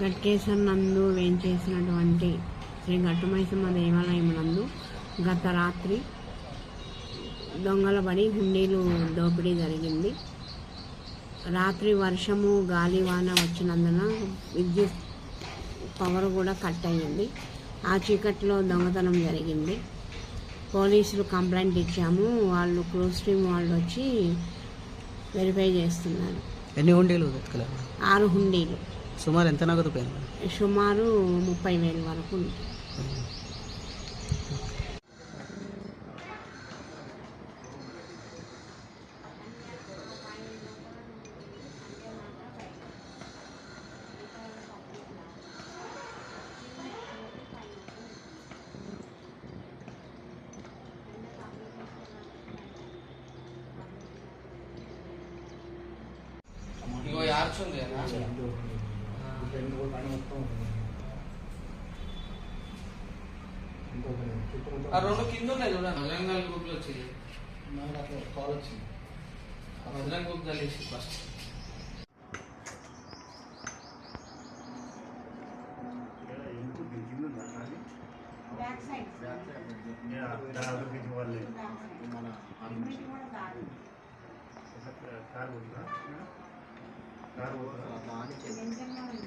గట్కేశ్వర్ నందు వేంచేసినటువంటి శ్రీ గట్టుమైసమ్మ దేవాలయం నందు గత రాత్రి దొంగలబడి హుండీలు దోపిడీ జరిగింది. రాత్రి వర్షము గాలివాన వచ్చినందున విద్యుత్ పవర్ కూడా కట్ అయ్యింది. ఆ చీకట్లో దొంగతనం జరిగింది. పోలీసులు కంప్లైంట్ ఇచ్చాము. వాళ్ళు క్రూజ్ టీమ్ వాళ్ళు వచ్చి వెరిఫై చేస్తున్నారు. ఎన్ని హుండీలు ఆరు హుండీలు. సుమారు ఎంత నగదు పోయింది సుమారు ముప్పై వేల వరకు యార్చ్ ఉంది కదా ఆ రెండు కింద ఉన్నాయి చూడండి వరంగల్ గ్రూప్ లో వచ్చింది కాల్ వచ్చింది వరంగల్ గ్రూప్ కలిసి ఫస్ట్ కారు పోతుందా కారు పోతుందా